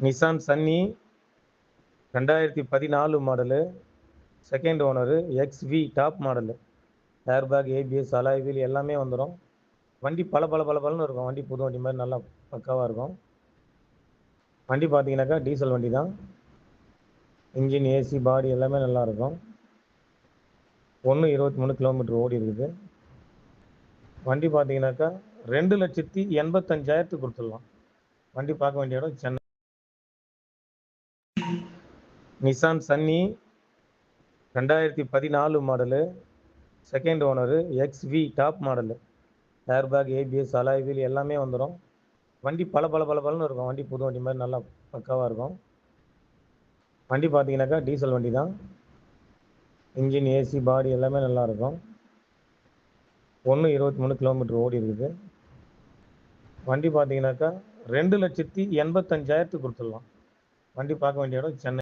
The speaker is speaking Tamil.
நிசான் சன்னி ரெண்டாயிரத்தி பதினாலு model second owner XV top model airbag ABS alloy wheel எல்லாமே வந்துடும் வண்டி பல பல பல பலன்னு இருக்கும். வண்டி புது வண்டி மாதிரி நல்லா பக்காவாக இருக்கும். வண்டி பார்த்தீங்கன்னாக்கா டீசல் வண்டி தான். இன்ஜின் ஏசி பாடி எல்லாமே நல்லா இருக்கும். ஒன்று இருபத்தி மூணு கிலோமீட்டர் ஓடி இருக்குது. வண்டி பார்த்தீங்கன்னாக்கா ரெண்டு லட்சத்தி எண்பத்தஞ்சாயிரத்துக்கு கொடுத்துடலாம். வண்டி பார்க்க வேண்டிய இடம் சென்னை. நிசான் சன்னி ரெண்டாயிரத்தி பதினாலு model second owner XV top model airbag ABS alloy wheel எல்லாமே வந்துடும் வண்டி பல பல பல பலன்னு இருக்கும். வண்டி புது வண்டி மாதிரி நல்லா பக்காவாக இருக்கும். வண்டி பார்த்தீங்கன்னாக்கா டீசல் வண்டி தான். இன்ஜின் ஏசி பாடி எல்லாமே நல்லா இருக்கும். ஒன்று இருபத்தி மூணு கிலோமீட்டர் ஓடி இருக்குது. வண்டி பார்த்தீங்கன்னாக்கா ரெண்டு லட்சத்தி எண்பத்தஞ்சாயிரத்துக்கு கொடுத்துடலாம். வண்டி பார்க்க வேண்டிய இடம் சென்னை.